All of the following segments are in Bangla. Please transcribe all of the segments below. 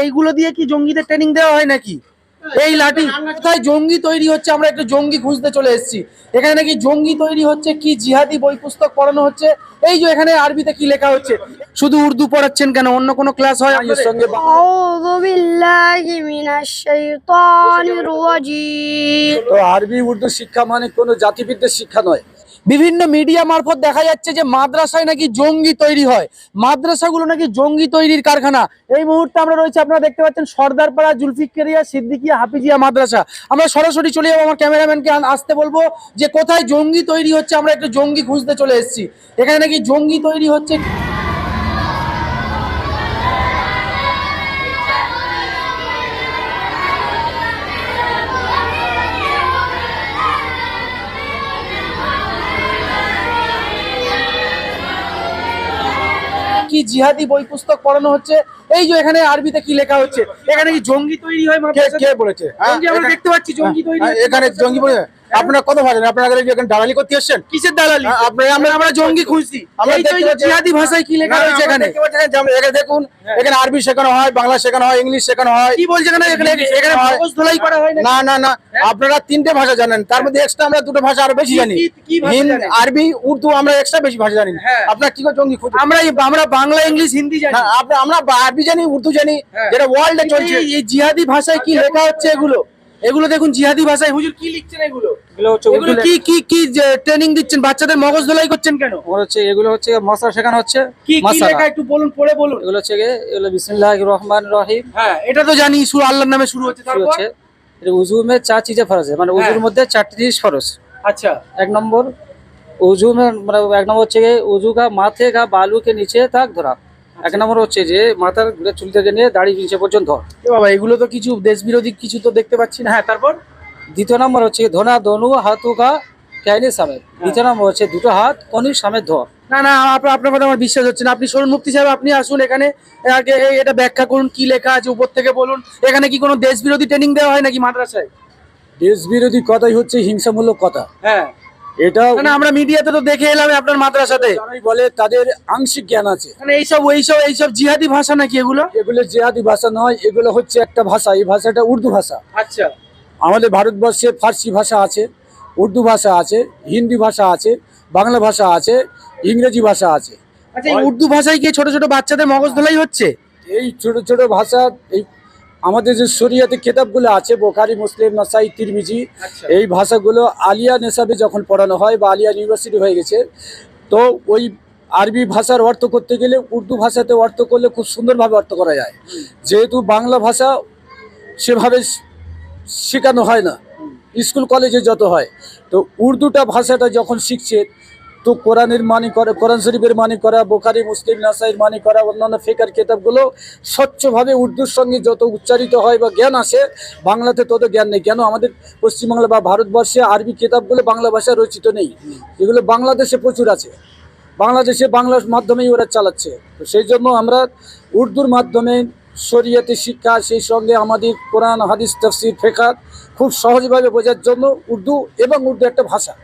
এইগুলো দিয়ে কি জঙ্গিদের ট্রেনিং দেওয়া হয় নাকি? এই লাঠি কোথায় জঙ্গি তৈরি হচ্ছে? আমরা একটা জঙ্গি খুঁজতে চলে এসেছি। এখানে নাকি জঙ্গি তৈরি হচ্ছে? কি জিহাদি বই পুস্তক পড়ানো হচ্ছে? এই যে এখানে আরবিতে কি লেখা হচ্ছে? শুধু উর্দু পড়াচ্ছেন কেন? অন্য কোনো ক্লাস হয়? এর সঙ্গে তো আরবি উর্দু শিক্ষা মানে কোনো জাতিবিদ্যের শিক্ষা নয়। বিভিন্ন মিডিয়া মারফত দেখা যাচ্ছে যে মাদ্রাসায় নাকি জঙ্গি তৈরি হয়। মাদ্রাসাগুলো নাকি জঙ্গি তৈরির কারখানা। এই মুহূর্তে আমরা রয়েছে, আপনারা দেখতে পাচ্ছেন সর্দারপাড়া, জুলফিকেরিয়া, সিদ্দিকিয়া, হাফিজিয়া মাদ্রাসা। আমরা সরাসরি চলে যাব, আমার ক্যামেরাম্যানকে আসতে বলব যে কোথায় জঙ্গি তৈরি হচ্ছে, আমরা একটু জঙ্গি খুঁজতে চলে এসেছি। এখানে নাকি জঙ্গি তৈরি হচ্ছে। জিহাদি বই পুস্তক পড়ানো হচ্ছে। এই যে এখানে আরবিতে কি লেখা হচ্ছে? এখানে কি জঙ্গি তৈরি হয়? কে বলেছে? হ্যাঁ, আমরা দেখতে পাচ্ছি জঙ্গি তৈরি হ্যাঁ, এখানে জঙ্গি বলে আপনারা কত ভাবেন আপনারা এখানে দালালি করতে এসছেন? কিসের দালালি? হ্যাঁ, আমরা আমরা জঙ্গি খুঁজছি। আমরা জিহাদি ভাষায় কি লেখা রয়েছে এখানে? এখানে দেখুন এখানে আরবি শেখানো হয় বাংলা শেখানো হয় ইংলিশ শেখানো হয়। কি বলছে এখানে? এখানে এখানে হয়। মগজ করা হয় না না না। না আপনারা তিনটে ভাষা জানেন। তার মধ্যে এক্সট্রা আমরা দুটো ভাষা আরও বেশি জানি। জানেন? আরবি উর্দু আমরা এক্সট্রা বেশি ভাষা জানি। হ্যাঁ। আপনারা কি করে জঙ্গি খুঁজছেন? আমরা আমরা বাংলা ইংলিশ হিন্দি জানি। আমরা আরবি জানি উর্দু জানি। হ্যাঁ। যেটা ওয়ার্ল্ডে চলছে। এই জিহাদি ভাষায় কি লেখা হচ্ছে এগুলো? এগুলো দেখুন জিহাদি ভাষায়। হুজুর কি লিখছেন এগুলো? এগুলো কি কি কি ট্রেনিং দিচ্ছেন? বাচ্চাদের মগজ ধোলাই করছেন কেন? ওর হচ্ছে এগুলো হচ্ছে মশলা শেখানো হচ্ছে কি কি লেখা একটু বলুন পড়ে বলুন। এগুলো হচ্ছে এগুলো বিসমিল্লাহ রহমান রহিম। হ্যাঁ এটা তো জানি সুর আল্লাহর নামে শুরু হচ্ছে কি তারপর? হচ্ছে। এটা উজু মে চার চিজে ফরজ है মানে উজুর হ্যাঁ। মধ্যে চারটি জিনিস ফরজ। আচ্ছা। এক নম্বর উজু মে মানে এক নম্বর হচ্ছে উজু কা মাথে কা বালু কে নিচে তাক ধরা। এক নম্বর হচ্ছে যে মাথার ঘুরে চুল থেকে নিয়ে দাড়ি নিচে পর্যন্ত। বাবা এগুলো তো কিছু দেশ বিরোধী কিছু তো দেখতে পাচ্ছি না। হ্যাঁ তারপর? দ্বিতীয় নম্বর হচ্ছে ধোনা ধনু হাতু কা ক্যাইনে সামে। দ্বিতীয় নম্বর হচ্ছে দুটো হাত কনির সামনে ধর না না আপনার আপনার কথা আমার বিশ্বাস হচ্ছে না। আপনি সরুন মুক্তি সাহেব আপনি আসুন এখানে। আগে এটা ব্যাখ্যা করুন কি লেখা আছে উপর থেকে বলুন। এখানে কি কোনো দেশ বিরোধী ট্রেনিং দেওয়া হয় নাকি মাদ্রাসায়? দেশ বিরোধী কথাই হচ্ছে হিংসামূলক কথা। হ্যাঁ। এটা আমরা মিডিয়াতে তো দেখে এলাম আপনার মাদ্রাসাতে। বলে তাদের আংশিক জ্ঞান আছে। মানে এইসব এইসব এইসব জিহাদি ভাষা নাকি এগুলো? এগুলো জেহাদি ভাষা নয় এগুলো হচ্ছে একটা ভাষা। এই ভাষাটা উর্দু ভাষা। আচ্ছা। আমাদের ভারতবর্ষে ফার্সি ভাষা আছে উর্দু ভাষা আছে হিন্দি ভাষা আছে বাংলা ভাষা আছে ইংরেজি ভাষা আছে। আচ্ছা এই উর্দু ভাষায় কি ছোট ছোট বাচ্চাদের মগজ ধোলাই হচ্ছে? এই ছোট ছোট ভাষা এই আমাদের যে শরিয়াতে কেতাবগুলো আছে বোখারি মুসলিম নাসাই তিরমিজি আচ্ছা। এই ভাষাগুলো আলিয়া নেশাবে যখন পড়ানো হয় বা আলিয়া ইউনিভার্সিটি হয়ে গেছে তো ওই আরবি ভাষার অর্থ করতে গেলে উর্দু ভাষাতে অর্থ করলে খুব সুন্দরভাবে অর্থ করা যায়। যেহেতু বাংলা ভাষা সেভাবে শেখানো হয় না স্কুল কলেজে যত হয় তো উর্দুটা ভাষাটা যখন শিখছে তো কোরআনের মানি করা, কোরআন শরীফের মানি করা, বোখারি, মুসলিম নাসাইয়ের মানি করা, অন্যান্য ফেকার কেতাবগুলো স্বচ্ছভাবে উর্দুর সঙ্গে যত উচ্চারিত হয় বা জ্ঞান আসে, বাংলাতে তত জ্ঞান নেই। কেন? আমাদের পশ্চিমবাংলা বা ভারতবর্ষে আরবি কেতাবগুলো বাংলা ভাষায় রচিত নেই। এগুলো বাংলাদেশে প্রচুর আছে। বাংলাদেশে বাংলার মাধ্যমেই ওরা চালাচ্ছে। তো সেই জন্য আমরা উর্দুর মাধ্যমে শরিয়াতে শিক্ষা, সেই সঙ্গে আমাদের কোরআন, হাদিস, তফসির ফেকার খুব সহজভাবে বোঝার জন্য উর্দু এবং উর্দু একটা ভাষা।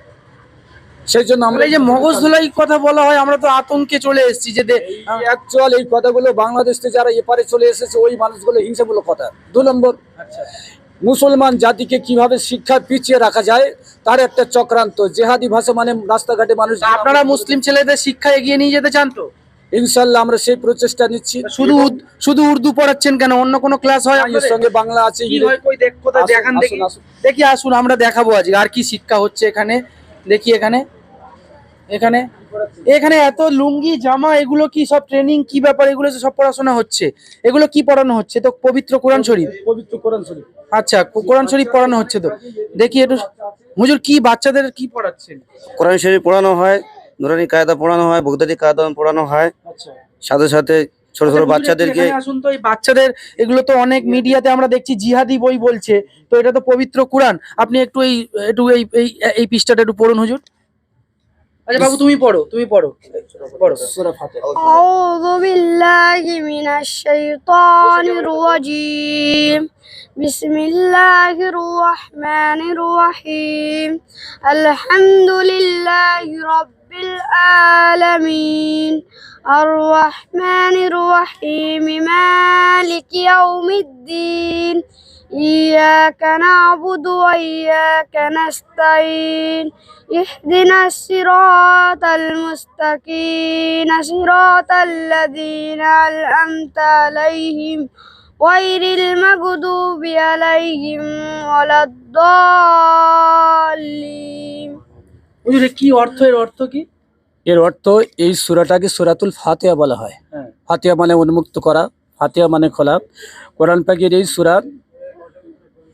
সেই জন্য আমরা এই যে মগজ ধোলাই কথা বলা হয় আমরা তো আতঙ্কে চলে এসেছি যে অ্যাকচুয়াল এই কথাগুলো বাংলাদেশ থেকে যারা এপারে চলে এসেছে ওই মানুষগুলো হিংসামূলক কথা। দু নম্বর মুসলমান জাতিকে কীভাবে শিক্ষা পিছিয়ে রাখা যায় তার একটা চক্রান্ত। জেহাদি ভাষা মানে রাস্তাঘাটে মানুষ আপনারা মুসলিম ছেলেদের শিক্ষা এগিয়ে নিয়ে যেতে চান তো? ইনশাল্লাহ আমরা সেই প্রচেষ্টা নিচ্ছি। শুধু শুধু উর্দু পড়াচ্ছেন কেন? অন্য কোনো ক্লাস হয় এর সঙ্গে বাংলা আছে। দেখি আসুন আমরা দেখাবো আজকে আর কি শিক্ষা হচ্ছে এখানে। দেখি এখানে। এখানে? এখানে এত লুঙ্গি জামা এগুলো কি সব ট্রেনিং কি ব্যাপার? এগুলো সব পড়াশোনা হচ্ছে। এগুলো কি পড়ানো হচ্ছে? তো পবিত্র কোরআন শরীফ। পবিত্র কোরআন শরীফ। আচ্ছা কো- কোরআন শরীফ পড়ানো হচ্ছে তো। দেখি একটু। হুজুর কি বাচ্চাদের কি পড়াচ্ছেন? কোরআন শরীফ পড়ানো হয় নুরানি কায়দা পড়ানো হয় বগদাদি কায়দা পড়ানো হয়। আচ্ছা। সাথে সাথে ছোট ছোট আচ্ছা, বাচ্চাদেরকে আসুন তো। এই বাচ্চাদের এগুলো তো অনেক মিডিয়াতে আমরা দেখছি জিহাদি বই বলছে। তো এটা তো পবিত্র কোরআন। আপনি একটু এই একটু এই এই এই পৃষ্ঠাটা একটু পড়ুন হুজুর। আচ্ছা বাবু, তুমি পড়ো তুমি পড়ো পড়ো। সূরা ফাতিহা আউযু বিল্লাহি মিনাশ শাইতানির রাজীম। বিসমিল্লাহির রহমানির রহিম। আলহামদুলিল্লাহি রাব্বিল আলামিন। আর রহমানির রহিম। মালিক ইয়াউমিদ্দিন। إياك نعبد وإياك نستعين اهدنا الصراط المستقيم صراط الذين أنعمت عليهم غير المغضوب عليهم ولا الضالين হুজুর এ কি অর্থ এর অর্থ কি এর অর্থ এই সুরাটাকে সুরাতুল ফাতিহা বলা হয় হ্যাঁ। ফাতিহা মানে উন্মুক্ত করা ফাতিহা মানে খোলা কোরআন পাকের এই সুরা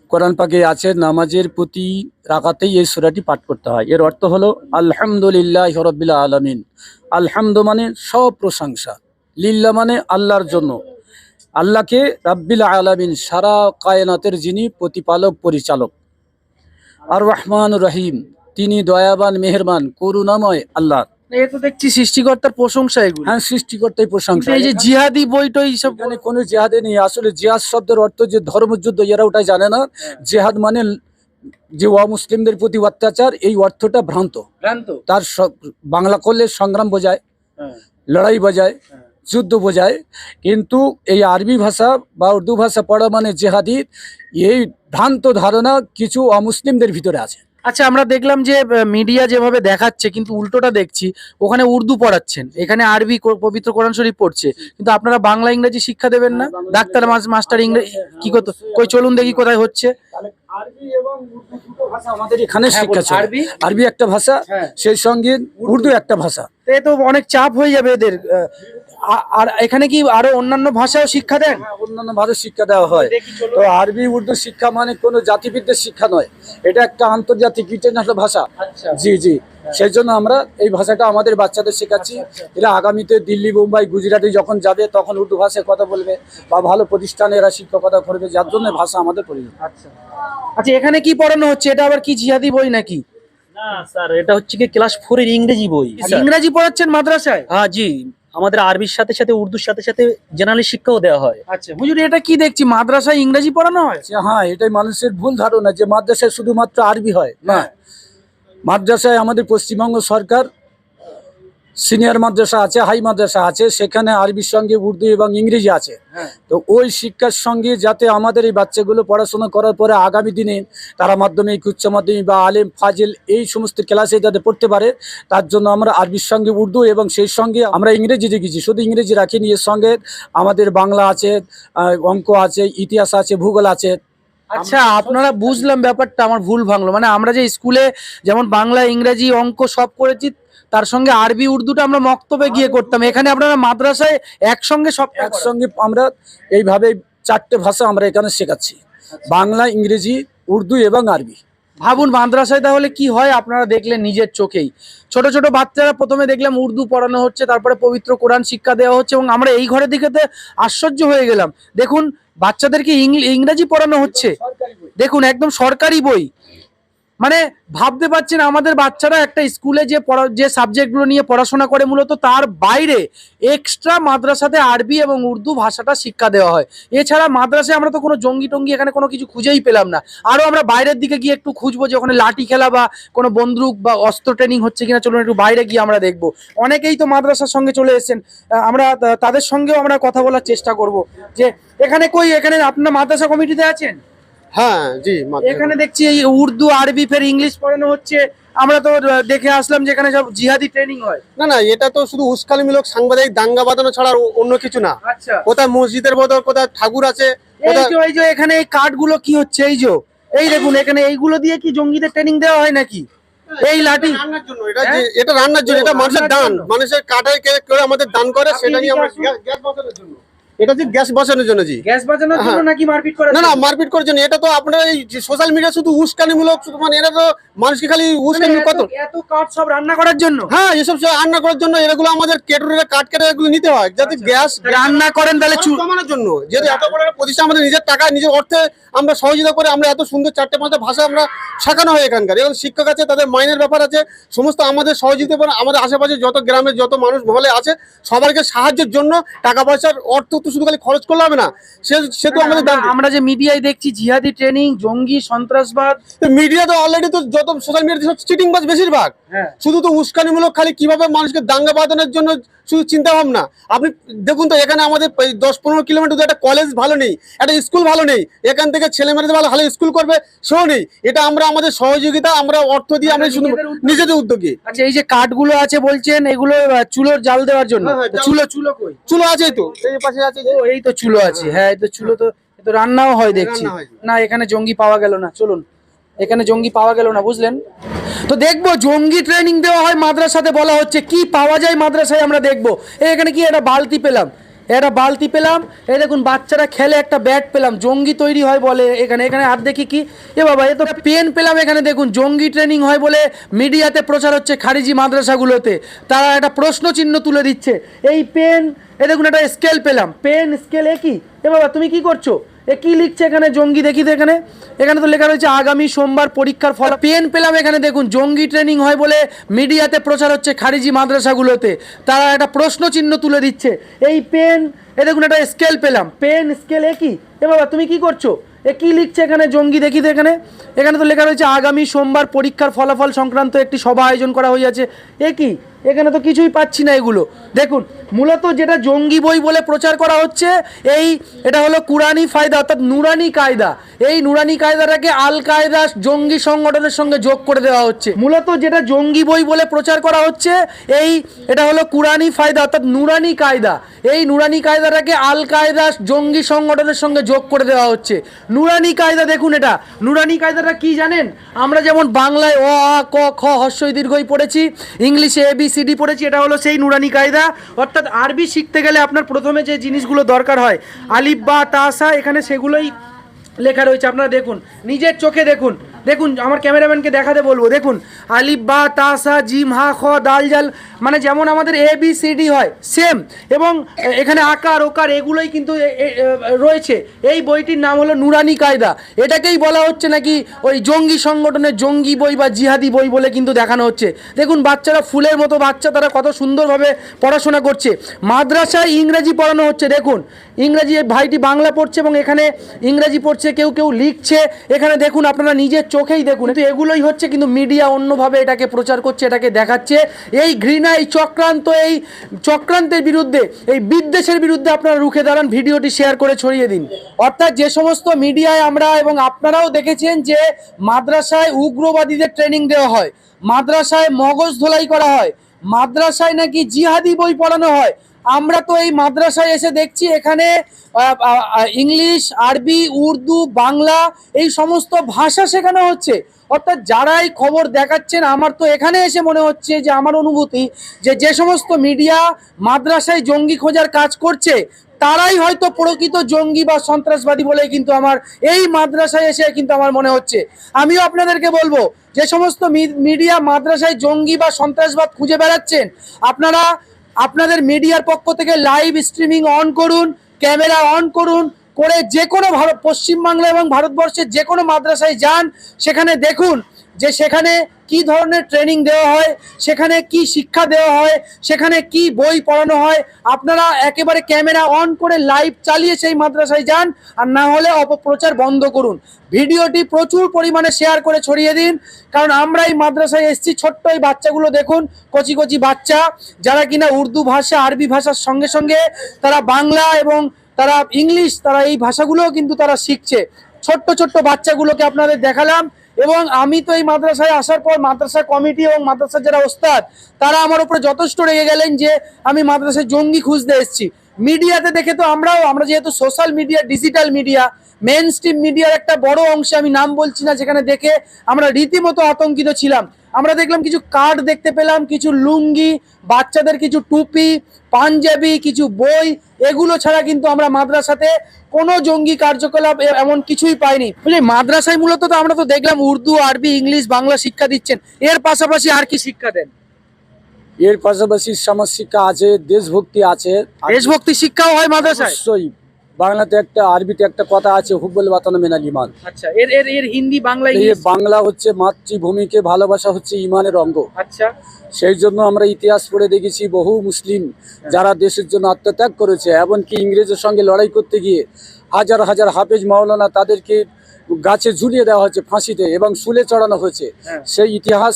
কোরআন পাকে আছে, নামাজের প্রতি রাখাতেই এই সুরাটি পাঠ করতে হয়। এর অর্থ হলো, আলহামদুলিল্লাহ রব্বিল আলমিন। আলহামদু মানে সব প্রশংসা। লিল্লা মানে আল্লাহর জন্য। আল্লাহকে রাব্বিল আলামিন সারা কায়নাতের যিনি প্রতিপালক, পরিচালক। আর রহমান রহিম, তিনি দয়াবান, মেহেরবান, করুণাময় আল্লাহ। এ তো দেখছি সৃষ্টিকর্তার প্রশংসা এগুলো। হ্যাঁ সৃষ্টিকর্তাই প্রশংসা। এই যে জিহাদি এখানে কোনো জেহাদে নেই। আসলে জেহাদ শব্দের অর্থ যে ধর্মযুদ্ধ এরা ওটা জানে না। জেহাদ মানে যে অমুসলিমদের প্রতি অত্যাচার এই অর্থটা ভ্রান্ত। ভ্রান্ত। তার বাংলা করলে সংগ্রাম বোঝায় হ্যাঁ। লড়াই বোঝায় হ্যাঁ। যুদ্ধ বোঝায়। কিন্তু এই আরবি ভাষা বা উর্দু ভাষা পড়া মানে জেহাদি এই ভ্রান্ত ধারণা কিছু অমুসলিমদের ভিতরে আছে। আচ্ছা আমরা দেখলাম যে মিডিয়া যেভাবে দেখাচ্ছে কিন্তু উল্টোটা দেখছি ওখানে উর্দু পড়াচ্ছেন এখানে আরবি পবিত্র কোরআন শরীফ পড়ছে কিন্তু আপনারা বাংলা ইংরেজি শিক্ষা দেবেন না? ডাক্তার মাস- মাস্টার ইংরেজি কি করতো? কই চলুন দেখি কোথায় হচ্ছে। আমাদের এখানে হ্যাঁ, শিক্ষা আরবি? আরবি একটা ভাষা হ্যাঁ। সেই সঙ্গে উর্দু একটা ভাষা। তো এ তো অনেক চাপ হয়ে যাবে এদের আর এখানে কি আরও অন্যান্য ভাষাও শিক্ষা দেন? হ্যাঁ, অন্যান্য ভাষার শিক্ষা দেওয়া হয়। তো আরবি উর্দু শিক্ষা মানে কোনো জাতিবিদ্যার শিক্ষা নয়। এটা একটা আন্তর্জাতিক ইন্টারন্যাশনাল ভাষা। আচ্ছা। জি জি। সেই জন্য আমরা এই ভাষাটা আমাদের বাচ্চাদের শেখাচ্ছি। এরা আগামীতে দিল্লি মুম্বাই গুজরাটে যখন যাবে তখন উর্দু ভাষায় কথা বলবে বা ভালো প্রতিষ্ঠানে এরা শিক্ষকতা করবে। যার জন্য ভাষা আমাদের প্রয়োজন। আচ্ছা। আচ্ছা এখানে কি পড়ানো হচ্ছে? এটা আবার কি জিহাদি বই নাকি? না স্যার এটা হচ্ছে কি ক্লাস ফোর এর ইংরেজি বই। ইংরেজি পড়াচ্ছেন মাদ্রাসায়? হ্যাঁ জি। আমাদের আরবির সাথে সাথে উর্দুর সাথে সাথে জেনারেল শিক্ষাও দেওয়া হয়। আচ্ছা হুজুর এটা কি দেখছি? মাদ্রাসায় ইংরেজি পড়ানো হয়? হ্যাঁ এটাই মানুষের ভুল ধারণা যে মাদ্রাসায় শুধুমাত্র আরবি হয় না। মাদ্রাসায় আমাদের পশ্চিমবঙ্গ সরকার সিনিয়র মাদ্রাসা আছে হাই মাদ্রাসা আছে সেখানে আরবির সঙ্গে উর্দু এবং ইংরেজি আছে। হ্যাঁ। তো ওই শিক্ষার সঙ্গে যাতে আমাদের এই বাচ্চাগুলো পড়াশোনা করার পরে আগামী দিনে তারা মাধ্যমিক উচ্চ মাধ্যমিক বা আলেম ফাজিল এই সমস্ত ক্লাসে যাতে পড়তে পারে তার জন্য আমরা আরবির সঙ্গে উর্দু এবং সেই সঙ্গে আমরা ইংরেজি রেখেছি শুধু ইংরেজি রাখিনি এর সঙ্গে আমাদের বাংলা আছে অঙ্ক আছে ইতিহাস আছে ভূগোল আছে। আচ্ছা আপনারা বুঝলাম ব্যাপারটা আমার ভুল ভাঙলো। মানে আমরা যে স্কুলে যেমন বাংলা ইংরেজি অঙ্ক সব করেছি তার সঙ্গে আরবি উর্দুটা আমরা মক্তবে গিয়ে করতাম। এখানে আপনারা মাদ্রাসায় একসঙ্গে সব একসঙ্গে আমরা এইভাবে চারটে ভাষা আমরা এখানে শেখাচ্ছি। বাংলা ইংরেজি উর্দু এবং আরবি। ভাবুন মাদ্রাসায় তাহলে কি হয়? আপনারা দেখলেন নিজের চোখেই। ছোট ছোট বাচ্চারা প্রথমে দেখলাম উর্দু পড়ানো হচ্ছে তারপরে পবিত্র কোরআন শিক্ষা দেওয়া হচ্ছে এবং আমরা এই ঘরের দিকেতে আশ্চর্য হয়ে গেলাম। দেখুন বাচ্চাদেরকে ইংরেজি পড়ানো হচ্ছে। দেখুন একদম সরকারি বই। মানে ভাবতে পারছেন আমাদের বাচ্চারা একটা স্কুলে যে পড়া, যে সাবজেক্টগুলো নিয়ে পড়াশোনা করে মূলত তার বাইরে এক্সট্রা মাদ্রাসাতে আরবি এবং উর্দু ভাষাটা শিক্ষা দেওয়া হয়। এছাড়া মাদ্রাসায় আমরা তো কোনো জঙ্গি টঙ্গি এখানে কোনো কিছু খুঁজেই পেলাম না। আরও আমরা বাইরের দিকে গিয়ে একটু খুঁজবো যে ওখানে লাঠি খেলা বা কোনো বন্দুক বা অস্ত্র ট্রেনিং হচ্ছে কিনা, চলুন একটু বাইরে গিয়ে আমরা দেখব। অনেকেই তো মাদ্রাসার সঙ্গে চলে এসেছেন। আমরা তাদের সঙ্গেও আমরা কথা বলার চেষ্টা করব। যে এখানে কই? এখানে আপনার মাদ্রাসা কমিটিতে আছেন? হ্যাঁ জি। এখানে দেখছি এই উর্দু আরবি ফের ইংলিশ পড়ানো হচ্ছে। আমরা তো দেখে আসলাম যে এখানে সব জিহাদি ট্রেনিং হয়। না না এটা তো শুধু উস্কানিমূলক সাংবাদিক দাঙ্গা বাঁধানো ছাড়া অন্য কিছু না। আচ্ছা। কোথায় মসজিদের বদল কোথায় ঠাকুর আছে এই যে এখানে এই কার্ডগুলো কি হচ্ছে এই যে এই দেখুন এখানে এইগুলো দিয়ে কি জঙ্গিদের ট্রেনিং দেওয়া হয় নাকি? এই লাঠি। এটা রান্নার জন্য এটা মানুষের দান। মানুষের কাটায় কে করে আমাদের দান করে সেটা নিয়ে আমরা গ্যাস- গ্যাস বাঁচানোর জন্য। এটা যে গ্যাস বাঁচানোর জন্য জি। গ্যাস বাজানোর জন্য হ্যাঁ। নাকি মারপিট করার না না? মারপিট করার জন্য। এটা তো আপনার এই সোশ্যাল মিডিয়া শুধু উস্কানিমূলক শুধু মানে এটা তো মানুষকে খালি উস্কানি মানে কত এত- কাঠ সব রান্না করার জন্য? হ্যাঁ এসব সব রান্না করার জন্য এগুলো আমাদের কেটুরে কাট কেটে এগুলো নিতে হয়। যাতে গ্যাস রান্না করেন তাহলে খরচ চু- কমানোর জন্য। যেহেতু এত বড় প্রতিষ্ঠান আমাদের নিজের টাকা নিজের অর্থে আমরা সহযোগিতা করে আমরা এত সুন্দর চারটে পাঁচটা ভাষা আমরা শেখানো হয় এখানকার। এবং শিক্ষক আছে তাদের মাইনের ব্যাপার আছে সমস্ত আমাদের সহযোগিতা করে আমাদের আশেপাশে যত গ্রামের যত মানুষ মহলে আছে সবাইকে সাহায্যের জন্য টাকা পয়সার অর্থ তো শুধু খালি খরচ করলে হবে না। সে সে তো আমাদের আমরা- যে মিডিয়ায় দেখছি জিহাদি ট্রেনিং জঙ্গি সন্ত্রাসবাদ। মিডিয়া তো অলরেডি তো যত সোশ্যাল মিডিয়া সব চিটিং বাজ বেশিরভাগ। হ্যাঁ। শুধু তো উস্কানিমূলক খালি কীভাবে মানুষকে দাঙ্গা বাঁধানোর জন্য শুধু চিন্তা ভাবনা আপনি দেখুন তো এখানে আমাদের দশ পনেরো কিলোমিটার একটা কলেজ ভালো নেই একটা স্কুল ভালো নেই। এখান থেকে ছেলে মেয়েদের ভালো ভালো স্কুল করবে সেও নেই। এটা আমরা আমাদের সহযোগিতা আমরা অর্থ দিয়ে আমরা শুধু নিজেদের উদ্যোগে। আচ্ছা এই যে কাঠগুলো আছে বলছেন এগুলো চুলোর জাল দেওয়ার জন্য। হ্যাঁ, হ্যাঁ, চুলো চুলো চুলো আছে তো। এই পাশে আছে যে। ও এই তো চুলো আছে। হ্যাঁ এই তো চুলো তো তো রান্নাও হয় দেখছি। না এখানে জঙ্গি পাওয়া গেল না। চলুন। এখানে জঙ্গি পাওয়া গেল না বুঝলেন? তো দেখব জঙ্গি ট্রেনিং দেওয়া হয় মাদ্রাসাতে বলা হচ্ছে। কি পাওয়া যায় মাদ্রাসায় আমরা দেখব। এখানে কি একটা বালতি পেলাম। একটা বালতি পেলাম। এই দেখুন, বাচ্চারা খেলে একটা ব্যাট পেলাম। জঙ্গি তৈরি হয় বলে এখানে। এখানে আর দেখি কি? এ বাবা, এ তো পেন পেলাম এখানে, দেখুন। জঙ্গি ট্রেনিং হয় বলে মিডিয়াতে প্রচার হচ্ছে খারিজি মাদ্রাসাগুলোতে। তারা একটা প্রশ্ন চিহ্ন তুলে দিচ্ছে। এই পেন এ দেখুন, একটা স্কেল পেলাম। পেন স্কেল এ কি? এ বাবা, তুমি কি করছ? এ কি লিখছে এখানে? জঙ্গি দেখি তো এখানে। এখানে তো লেখা রয়েছে, আগামী সোমবার পরীক্ষার ফল পেন পেলাম এখানে, দেখুন, জঙ্গি ট্রেনিং হয় বলে মিডিয়াতে প্রচার হচ্ছে খারিজি মাদ্রাসাগুলোতে। তারা একটা প্রশ্ন চিহ্ন তুলে দিচ্ছে। এই পেন, এ দেখুন, একটা স্কেল পেলাম। পেন স্কেল এ কি? এ বাবা, তুমি কি করছ? এ কি লিখছে এখানে? জঙ্গি দেখি তো এখানে। এখানে তো লেখা রয়েছে, আগামী সোমবার পরীক্ষার ফলাফল সংক্রান্ত একটি সভা আয়োজন করা হয়েছে এ কি? এখানে তো কিছুই পাচ্ছি না এগুলো। দেখুন, মূলত যেটা জঙ্গি বই বলে প্রচার করা হচ্ছে, এই এটা হলো কুরানি ফায়দা অর্থাৎ নুরানি কায়দা। এই নুরানি কায়দাটাকে আল কায়দা জঙ্গি সংগঠনের সঙ্গে যোগ করে দেওয়া হচ্ছে। মূলত যেটা জঙ্গি বই বলে প্রচার করা হচ্ছে, এই এটা হলো কুরানি ফায়দা অর্থাৎ নুরানি কায়দা। এই নুরানি কায়দাটাকে আল কায়দা জঙ্গি সংগঠনের সঙ্গে যোগ করে দেওয়া হচ্ছে। নুরানি কায়দা, দেখুন এটা। নুরানি কায়দাটা কি জানেন? আমরা যেমন বাংলায় অ, আ, ক, খ হর্ষই দীর্ঘই পড়েছি, ইংলিশে এ বি সি ডি পড়েছি, এটা হলো সেই নুরানি কায়দা। অর্থাৎ আরবি শিখতে গেলে আপনার প্রথমে যে জিনিসগুলো দরকার হয়, আলিফ বা তাসা এখানে সেগুলোই লেখা রয়েছে। আপনারা দেখুন, নিজের চোখে দেখুন। দেখুন, আমার ক্যামেরাম্যানকে দেখাতে বলব। দেখুন, আলিফ, বা তাসা জিম, হা, খ, দাল, জাল মানে যেমন আমাদের এ বি সি ডি হয় সেম এবং এখানে আকার, ওকার এগুলোই কিন্তু রয়েছে। এই বইটির নাম হলো নুরানি কায়দা। এটাকেই বলা হচ্ছে নাকি ওই জঙ্গি সংগঠনের জঙ্গি বই বা জিহাদি বই বলে কিন্তু দেখানো হচ্ছে। দেখুন, বাচ্চারা ফুলের মতো বাচ্চা, তারা কত সুন্দরভাবে পড়াশোনা করছে। মাদ্রাসায় ইংরেজি পড়ানো হচ্ছে, দেখুন। ইংরেজি, ভাইটি বাংলা পড়ছে এবং এখানে ইংরেজি পড়ছে, কেউ কেউ লিখছে। এখানে দেখুন, আপনারা নিজের চোখেই দেখুন, কিন্তু এগুলোই হচ্ছে কিন্তু মিডিয়া অন্যভাবে এটাকে প্রচার করছে, এটাকে দেখাচ্ছে। এই ঘৃণা, এই চক্রান্ত, এই চক্রান্তের বিরুদ্ধে, এই বিদ্বেষের বিরুদ্ধে আপনারা রুখে দাঁড়ান, ভিডিওটি শেয়ার করে ছড়িয়ে দিন। অর্থাৎ যে সমস্ত মিডিয়ায় আমরা এবং আপনারাও দেখেছেন যে মাদ্রাসায় উগ্রবাদীদের ট্রেনিং দেওয়া হয়, মাদ্রাসায় মগজ ধোলাই করা হয়, মাদ্রাসায় নাকি জিহাদি বই পড়ানো হয় আমরা তো এই মাদ্রাসায় এসে দেখছি এখানে ইংলিশ, আরবি, উর্দু, বাংলা, এই সমস্ত ভাষা শেখানো হচ্ছে। অর্থাৎ যারাই খবর দেখাচ্ছেন, আমার তো এখানে এসে মনে হচ্ছে যে, আমার অনুভূতি যে যে সমস্ত মিডিয়া মাদ্রাসায় জঙ্গি খোঁজার কাজ করছে, তারাই হয়তো প্রকৃত জঙ্গি বা সন্ত্রাসবাদী বলে কিন্তু আমার এই মাদ্রাসায় এসে কিন্তু আমার মনে হচ্ছে। আমিও আপনাদেরকে বলব, যে সমস্ত মিডিয়া মাদ্রাসায় জঙ্গি বা সন্ত্রাসবাদ খুঁজে বেড়াচ্ছেন, আপনারা আপনাদের মিডিয়ার পক্ষ থেকে লাইভ স্ট্রিমিং অন করুন ক্যামেরা অন করুন, করে যে কোনো ভারত, পশ্চিমবাংলা এবং ভারতবর্ষের যে কোনো মাদ্রাসায় যান, সেখানে দেখুন। যে সেখানে কি ধরনের ট্রেনিং দেওয়া হয়, সেখানে কি শিক্ষা দেওয়া হয়, সেখানে কি বই পড়ানো হয়, আপনারা একেবারে ক্যামেরা অন করে লাইভ চালিয়ে সেই মাদ্রাসায় যান আর না হলে অপপ্রচার বন্ধ করুন। ভিডিওটি প্রচুর পরিমাণে শেয়ার করে ছড়িয়ে দিন, কারণ আমরা এই মাদ্রাসায় এসেছি, ছোট্ট এই বাচ্চাগুলো দেখুন, কচি কচি বাচ্চা, যারা কিনা উর্দু ভাষা, আরবি ভাষার সঙ্গে সঙ্গে তারা বাংলা এবং তারা ইংলিশ, তারা এই ভাষাগুলোও কিন্তু তারা শিখছে। ছোট্ট ছোট্ট বাচ্চাগুলোকে আপনাদের দেখালাম। এবং আমি তো এই মাদ্রাসায় আসার পর মাদ্রাসা কমিটি এবং মাদ্রাসার যারা ওস্তাদ, তারা আমার উপরে যথেষ্ট রেগে গেলেন যে আমি মাদ্রাসায় জঙ্গি খুঁজতে এসেছি। মিডিয়াতে দেখে তো আমরাও, আমরা যেহেতু social media digital media mainstream মিডিয়ার একটা বড় অংশে আমি নাম বলছি না যেখানে দেখে আমরা রীতিমতো আতঙ্কিত ছিলাম। আমরা দেখলাম কিছু কার্ড দেখতে পেলাম কিছু লুঙ্গি বাচ্চাদের কিছু টুপি পাঞ্জাবি কিছু বই এগুলো ছাড়া কিন্তু আমরা মাদ্রাসাতে কোনো জঙ্গি কার্যকলাপ এমন কিছুই পাইনি। বুঝলি মাদ্রাসায় মূলত তো আমরা তো দেখলাম উর্দু আরবি ইংলিশ বাংলা শিক্ষা দিচ্ছেন। এর পাশাপাশি আর কি শিক্ষা দেন? এর পাশাপাশি সমাজ শিক্ষা আছে দেশভক্তি আছে। দেশভক্তি শিক্ষাও হয় মাদ্রাসায়? অবশ্যই। বাংলাতে একটা আরবিতে একটা কথা আছে হুব্বল বাতানো মেনাল ইমান আচ্ছা এর এর এর হিন্দি বাংলা এই বাংলা হচ্ছে মাতৃভূমিকে ভালোবাসা হচ্ছে ইমানের অঙ্গ। আচ্ছা। সেই জন্য আমরা ইতিহাস পড়ে দেখেছি বহু মুসলিম যারা দেশের জন্য আত্মত্যাগ করেছে এমনকি ইংরেজের সঙ্গে লড়াই করতে গিয়ে হাজার হাজার হাফেজ মাওলানা তাদেরকে গাছে ঝুলিয়ে দেওয়া হয়েছে ফাঁসিতে এবং শুলে চড়ানো হয়েছে। হ্যাঁ। সেই ইতিহাস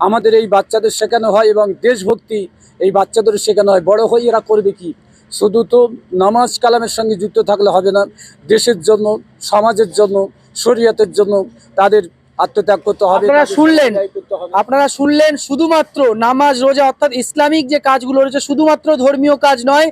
আমাদের এই বাচ্চাদের শেখানো হয় এবং দেশভক্তি এই বাচ্চাদের শেখানো হয়। বড় হয়ে এরা করবে কি? শুধু তো নামাজ কালামের সঙ্গে যুক্ত থাকলে হবে না দেশের জন্য সমাজের জন্য শরীয়তের জন্য তাদের আত্মত্যাগ করতে হবে আপনারা শুনলেন? আপনারা শুনলেন শুধুমাত্র নামাজ রোজা অর্থাৎ ইসলামিক যে কাজগুলো রয়েছে শুধুমাত্র ধর্মীয় কাজ নয়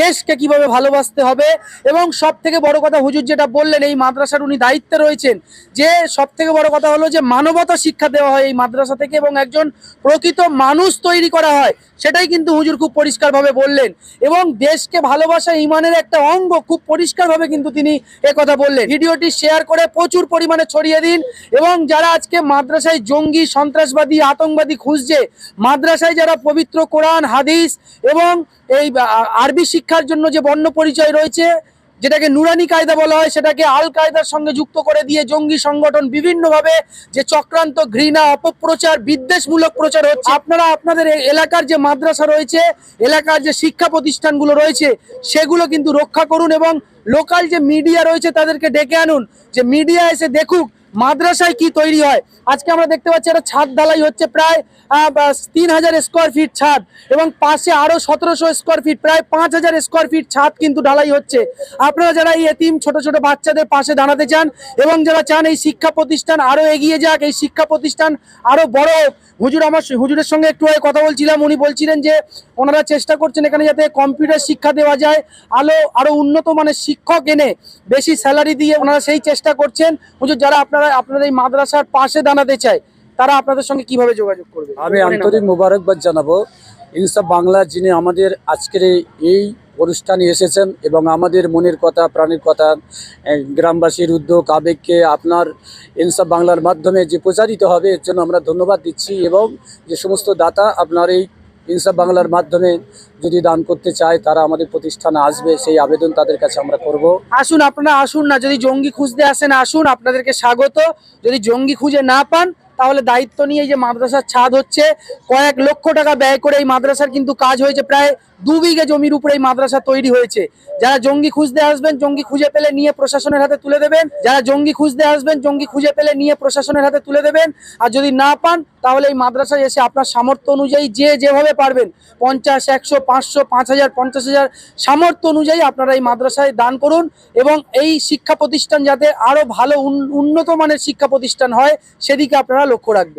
দেশকে কীভাবে ভালোবাসতে হবে? এবং সব থেকে বড় কথা হুজুর যেটা বললেন, এই মাদ্রাসার উনি দায়িত্বে রয়েছেন, যে সব থেকে বড় কথা হলো যে মানবতা শিক্ষা দেওয়া হয় এই মাদ্রাসা থেকে এবং একজন প্রকৃত মানুষ তৈরি করা হয়, সেটাই কিন্তু হুজুর খুব পরিষ্কারভাবে বললেন। এবং দেশকে ভালোবাসা ইমানের একটা অঙ্গ খুব পরিষ্কারভাবে কিন্তু তিনি কথা বললেন। ভিডিওটি শেয়ার করে প্রচুর পরিমাণে ছড়িয়ে দিন এবং যারা আজকে মাদ্রাসায় জঙ্গি, সন্ত্রাসবাদী, আতঙ্কবাদী খুঁজছে, মাদ্রাসায় যারা পবিত্র কোরআন, হাদিস এবং এই আরবি শিক্ষার জন্য যে বর্ণ পরিচয় রয়েছে, যেটাকে নুরানি কায়দা বলা হয়, সেটাকে আল কায়দার সঙ্গে যুক্ত করে দিয়ে জঙ্গি সংগঠন বিভিন্নভাবে যে চক্রান্ত, ঘৃণা, অপপ্রচার, বিদ্বেষমূলক প্রচার হচ্ছে। আপনারা আপনাদের এলাকার যে মাদ্রাসা রয়েছে, এলাকার যে শিক্ষা প্রতিষ্ঠানগুলো রয়েছে, সেগুলো কিন্তু রক্ষা করুন এবং লোকাল যে মিডিয়া রয়েছে, তাদেরকে ডেকে আনুন। যে মিডিয়া এসে দেখুক মাদ্রাসায় কি তৈরি হয়? আজকে আমরা দেখতে পাচ্ছি একটা ছাদ ঢালাই হচ্ছে প্রায় তিন হাজার স্কোয়ার ফিট ছাদ এবং পাশে আরও সতেরোশো স্কোয়ার ফিট প্রায় পাঁচ হাজার স্কোয়ার ফিট ছাদ কিন্তু ঢালাই হচ্ছে। আপনারা যারা এই এতিম ছোট ছোট বাচ্চাদের পাশে দাঁড়াতে চান এবং যারা চান এই শিক্ষা প্রতিষ্ঠান আরও এগিয়ে যাক, এই শিক্ষা প্রতিষ্ঠান আরও বড় হুজুর আমার হুজুরের সঙ্গে একটু আগে কথা বলছিলাম, উনি বলছিলেন যে ওনারা চেষ্টা করছেন এখানে যাতে কম্পিউটার শিক্ষা দেওয়া যায়, আলো আরও উন্নত মানের শিক্ষক এনে বেশি স্যালারি দিয়ে ওনারা সেই চেষ্টা করছেন। হুজুর, যারা আপনারা আপনাদের এই মাদ্রাসার পাশে দাঁড়াতে চায় তারা আপনাদের সঙ্গে কীভাবে যোগাযোগ করবে? আমি আন্তরিক মোবারকবাদ জানাব। ইনসাফ বাংলা যিনি আমাদের আজকের এই- এই অনুষ্ঠানে এসেছেন এবং আমাদের মনের কথা প্রাণের কথা গ্রামবাসীর উদ্যোগ আবেগকে আপনার ইনসাফ বাংলার মাধ্যমে যে প্রচারিত হবে এর জন্য আমরা ধন্যবাদ দিচ্ছি এবং যে সমস্ত দাতা আপনার এই ইনসাফ বাংলার মাধ্যমে যদি দান করতে চায়, তারা আমাদের প্রতিষ্ঠানে আসবে। সেই আবেদন তাদের কাছে আমরা করব। আসুন, আপনারা আসুন না। যদি জঙ্গি খুঁজতে আসেন, আসুন। আপনাদেরকে স্বাগত। যদি জঙ্গি খুঁজে না পান তাহলে দায়িত্ব নিয়ে যে মাদ্রাসার ছাদ হচ্ছে, কয়েক লক্ষ টাকা ব্যয় করে এই মাদ্রাসার কিন্তু কাজ হয়েছে, প্রায় দু বিঘে জমির উপরে এই মাদ্রাসা তৈরি হয়েছে। যারা জঙ্গি খুঁজতে আসবেন, জঙ্গি খুঁজে পেলে নিয়ে প্রশাসনের হাতে তুলে দেবেন। যারা জঙ্গি খুঁজতে আসবেন, জঙ্গি খুঁজে পেলে নিয়ে প্রশাসনের হাতে তুলে দেবেন। আর যদি না পান, তাহলে এই মাদ্রাসায় এসে আপনার সামর্থ্য অনুযায়ী যে যেভাবে পারবেন, পঞ্চাশ, একশো, পাঁচশো, পাঁচ হাজার, পঞ্চাশ হাজার সামর্থ্য অনুযায়ী আপনারা এই মাদ্রাসায় দান করুন এবং এই শিক্ষা প্রতিষ্ঠান যাতে আরও ভালো, উন- উন্নত মানের শিক্ষা প্রতিষ্ঠান হয়, সেদিকে আপনারা লক্ষ্য রাখবেন